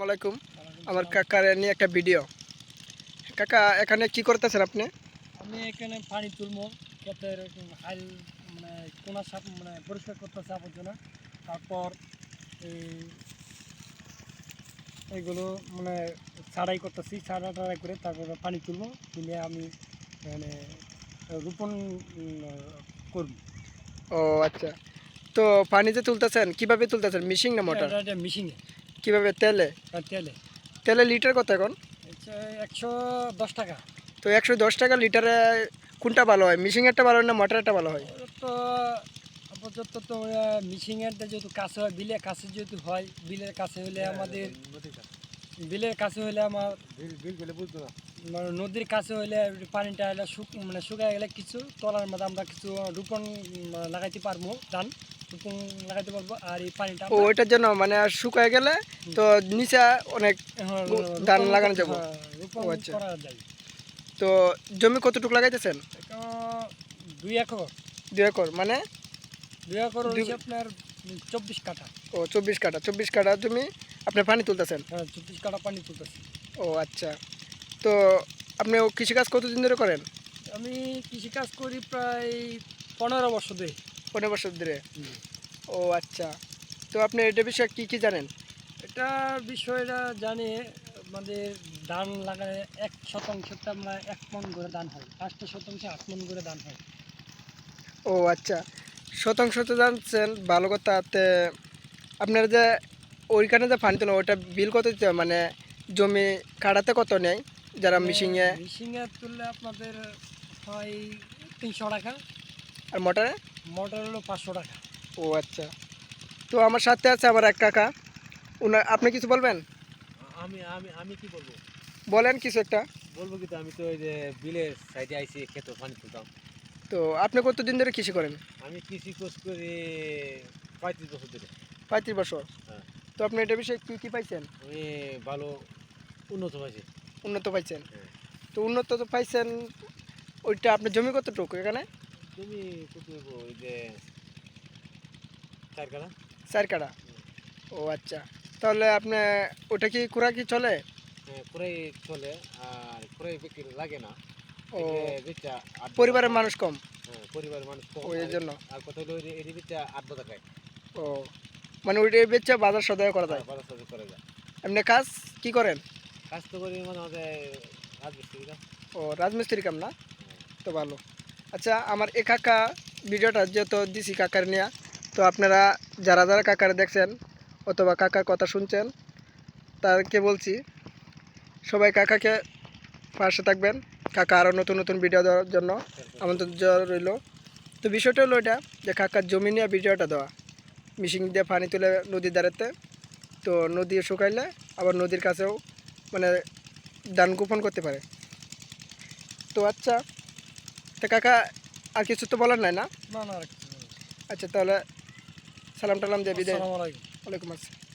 আসসালামু আলাইকুম। আমার কাকার নিয়ে একটা ভিডিও কাকা এখানে কি করতেছেন আপনি? আমি এখানে পানি তুলবো ক্ষেতের হাইল মানে কোনা সাপ মানে পরিষ্কার করতেছে আবর্জনা। তারপর এই এইগুলো মানে ছাড়াই করতেছি ছাড়া টাড়াই করে তারপরে পানি তুলবো তুলে আমি মানে রোপণ করব। ও আচ্ছা। তো পানিতে তুলতেছেন কীভাবে তুলতেছেন? মিশিং না মোটর? এটা মিশিংয়ে কীভাবে তেলে? তেলে। তেলে লিটার কত এখন? একশো দশ টাকা। তো একশো দশ টাকা লিটারে কোনটা ভালো হয়? মিশিংয়েরটা ভালো হয় না মটরেরটা ভালো হয়? তো আপাতত তো মিশিংয়েরটা যেহেতু কাছে হয় বিলের কাছে যেহেতু হয় বিলের কাছে হলে আমাদের বিলের কাছে হলে আমার মানে নদীর কাছে হইলে পানিটা শুক মানে শুকায় গেলে কিছু তলার মধ্যে আমরা কিছু রোপণ লাগাইতে পারব ধান রোপণ লাগাইতে পারব আর এই পানিটা ও ওইটার জন্য মানে আর শুকায় গেলে তো নিচে অনেক হ্যাঁ, রোপণ ধান লাগানো যাবে। হ্যাঁ, আচ্ছা। করা যায়। তো জমি কতটুকু লাগাইতেছেন? দুই একর। দুই একর মানে? দুই একর হচ্ছে আপনার চব্বিশ কাঠা। ও চব্বিশ কাঠা চব্বিশ কাঠা জমি আপনি পানি তুলতেছেন? হ্যাঁ চব্বিশ কাঠা পানি তুলতেছেন ও আচ্ছা। তো আপনি ও কৃষিকাজ কতদিন ধরে করেন? আমি কৃষিকাজ করি প্রায় পনেরো বছর ধরে। পনেরো বছর ধরে? ও আচ্ছা। তো আপনি এটা বিষয়ে কী কী জানেন? এটা বিষয়টা জানি আমাদের ধান লাগালে এক শতাংশতে আমরা এক মন করে ধান হয়। পাঁচটা শতাংশে আট মন করে ধান হয়। ও আচ্ছা। শতাংশ তো জানছেন ভালো কথা। তে আপনার যে ওইখানে যে তোলা ওটা বিল কত দিতে মানে জমি কাটাতে কত নেয়? যারা মিশিংয়ে মিশিংয়ে তুললে আপনাদের হয় তিনশো টাকা। আর মোটরে? মোটর হলো পাঁচশো টাকা। ও আচ্ছা। তো আমার সাথে আছে আমার এক কাকা। উনা আপনি কিছু বলবেন? আমি আমি আমি কি বলব? বলেন কিছু একটা। বলব কি তো আমি তো ওই যে বিলের সাইডে আইসি খেতে পানি তুলতাম। তো আপনি কতদিন ধরে কৃষি করেন? আমি কৃষি কোর্স করি পঁয়ত্রিশ বছর ধরে। পঁয়ত্রিশ বছর। হ্যাঁ। তো আপনি এটা বিষয়ে কী কী পাইছেন? আমি ভালো উন্নত হয়েছি। উন্নত পাইছেন। হ্যাঁ। তো উন্নত তো পাইছেন ওইটা আপনার জমি কতটুকু এখানে? কত ওই যে চার কালা চার কাটা ও আচ্ছা। তাহলে আপনি ওটা কি কুড়া কি চলে? কুড়াই চলে আর কুড়াই বিক্রি লাগে না। ও বেচা পরিবারের মানুষ কম? হ্যাঁ পরিবারের মানুষ কম। ও, এই আর- জন্য। আর কথা হলো এর বেচা আট খায়। ও মানে ওইটা বেচে বাজার সদায় করা যায়। বাজার সাথে করে যায়। এমনি কাজ কি করেন? মানে আমাদের রাজমিস্ত্রিরা ও, রাজমিস্ত্রি কাম না? তো ভালো। আচ্ছা আমার এ কাকা ভিডিওটা যেহেতু দিছি কাকার নিয়ে, তো আপনারা যারা যারা কাকার দেখছেন অথবা কাকার কথা শুনছেন, তাদেরকে বলছি, সবাই কাকাকে পাশে থাকবেন। কাকা আরও নতুন নতুন ভিডিও দেওয়ার জন্য আমন্ত্রণ রইল। তো বিষয়টা হলো এটা, যে কাকার জমি নিয়ে ভিডিওটা দেওয়া। মিশিং দিয়ে পানি তুলে নদীর ধারেতে, তো নদী শুকাইলে আবার নদীর কাছেও মানে দান গোপন করতে পারে। তো আচ্ছা তো কাকা আর কিছু তো বলার নাই না? না আচ্ছা তাহলে সালাম টালাম যাবি বিদায়। আসসালামু আলাইকুম। ওয়ালাইকুম আসসালাম।